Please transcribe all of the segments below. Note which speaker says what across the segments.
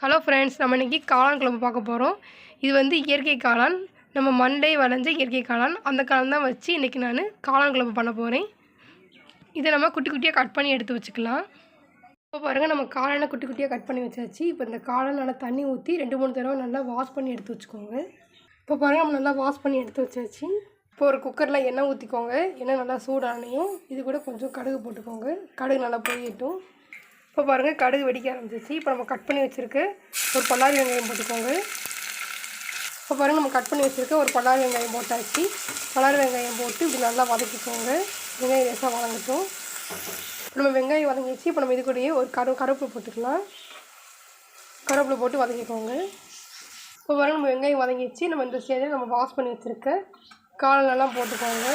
Speaker 1: Hello friends நம்ம இன்றைக்கி காளான் குழம்பு பார்க்க போகிறோம் இது வந்து இயற்கை காளான். நம்ம மண்டே வளைஞ்ச இயற்கை காளான். அந்த காளான் தான் வச்சு இன்றைக்கி நான் காளான் குழம்பு பண்ண போகிறேன் இதை நம்ம குட்டி குட்டியாக கட் பண்ணி எடுத்து வச்சுக்கலாம். இப்போ பாருங்கள் நம்ம காளானை குட்டி குட்டியாக கட் பண்ணி வச்சாச்சு. இப்போ இந்த காளான் நல்லா தண்ணி ஊற்றி ரெண்டு மூணு தடவை நல்லா வாஷ் பண்ணி எடுத்து வச்சுக்கோங்க. இப்போ பாருங்கள் நம்ம நல்லா வாஷ் பண்ணி எடுத்து வச்சாச்சு. இப்போ ஒரு குக்கரில் எண்ணெய் ஊற்றிக்கோங்க எண்ணெய் நல்லா சூடானையும் இது கூட கொஞ்சம் கடுகு போட்டுக்கோங்க. கடுகு நல்லா பொரியட்டும். இப்போ பாருங்கள் கடுகு வெடிக்க ஆரம்பிச்சிச்சு இப்போ நம்ம கட் பண்ணி வச்சுருக்க ஒரு பல்லாரி வெங்காயம் போட்டுக்கோங்க. இப்போ பாருங்கள் நம்ம கட் பண்ணி வச்சுருக்க ஒரு பல்லாரி வெங்காயம் போட்டாச்சு. பல்லாரி வெங்காயம் போட்டு இப்படி நல்லா வதக்கிக்கோங்க. வெங்காயம் லேசாக வதங்கட்டும். இப்போ நம்ம வெங்காயம் வதங்கிச்சு இப்போ நம்ம இது கூடயே ஒரு கரு கருவேப்பிலை போட்டுக்கலாம். கருவேப்பிலை போட்டு வதக்கிக்கோங்க. இப்போ பாருங்கள் நம்ம வெங்காயம் வதங்கிச்சு நம்ம இந்த ஸ்டேஜில் நம்ம வாஷ் பண்ணி வச்சுருக்க காலெல்லாம் போட்டுக்கோங்க.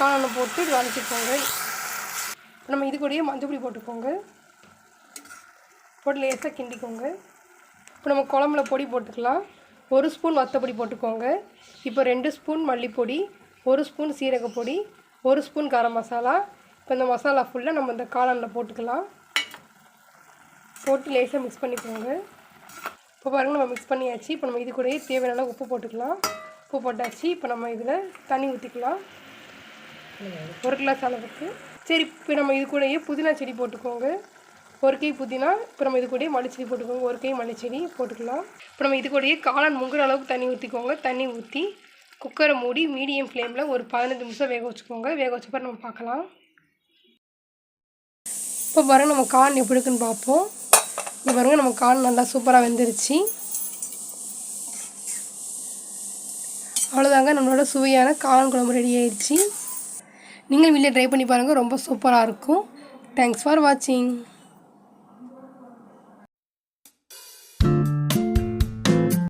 Speaker 1: காலெல்லாம் போட்டு வதக்கிக்கோங்க. இப்போ நம்ம இது கூடயே மஞ்சப்பொடி போட்டுக்கோங்க. போட்டு லேசாக கிண்டிக்கோங்க. இப்போ நம்ம குழம்புல பொடி போட்டுக்கலாம். ஒரு ஸ்பூன் வத்தப்பொடி போட்டுக்கோங்க. இப்போ ரெண்டு ஸ்பூன் மல்லிப்பொடி ஒரு ஸ்பூன் சீரகப்பொடி ஒரு ஸ்பூன் கரம் மசாலா. இப்போ இந்த மசாலா ஃபுல்லாக நம்ம இந்த காளானில் போட்டுக்கலாம். போட்டு லேசாக மிக்ஸ் பண்ணிக்கோங்க. இப்போ பாருங்கள் நம்ம மிக்ஸ் பண்ணியாச்சு. இப்போ நம்ம இது கூடயே தேவையான உப்பு போட்டுக்கலாம். உப்பு போட்டாச்சு. இப்போ நம்ம இதில் தண்ணி ஊற்றிக்கலாம் ஒரு கிளாஸ் அளவுக்கு. சரி இப்போ நம்ம இது கூடயே புதினா செடி போட்டுக்கோங்க. ஒரு கை புதினா இப்போ நம்ம இது கூடயே மல்லிச்செடி போட்டுக்கோங்க. ஒரு கை மல்லிச்செடி போட்டுக்கலாம். இப்போ நம்ம இது கூடயே காளான் முங்குற அளவுக்கு தண்ணி ஊற்றிக்கோங்க தண்ணி ஊற்றி குக்கரை மூடி மீடியம் ஃப்ளேமில் ஒரு பதினஞ்சு நிமிஷம் வேக வச்சுக்கோங்க. வேக வச்சப்போ நம்ம பார்க்கலாம். இப்போ பாருங்கள் நம்ம கான் எப்படி இருக்குன்னு பார்ப்போம். இப்போ பாருங்கள் நம்ம கான் நல்லா சூப்பராக வெந்துருச்சு. அவ்வளோதாங்க நம்மளோட சுவையான காளான் குழம்பு ரெடி ஆயிடுச்சு. நீங்கள் வீட்டில் ட்ரை பண்ணி பாருங்கள் ரொம்ப சூப்பராக இருக்கும். தேங்க்ஸ் ஃபார் வாட்சிங்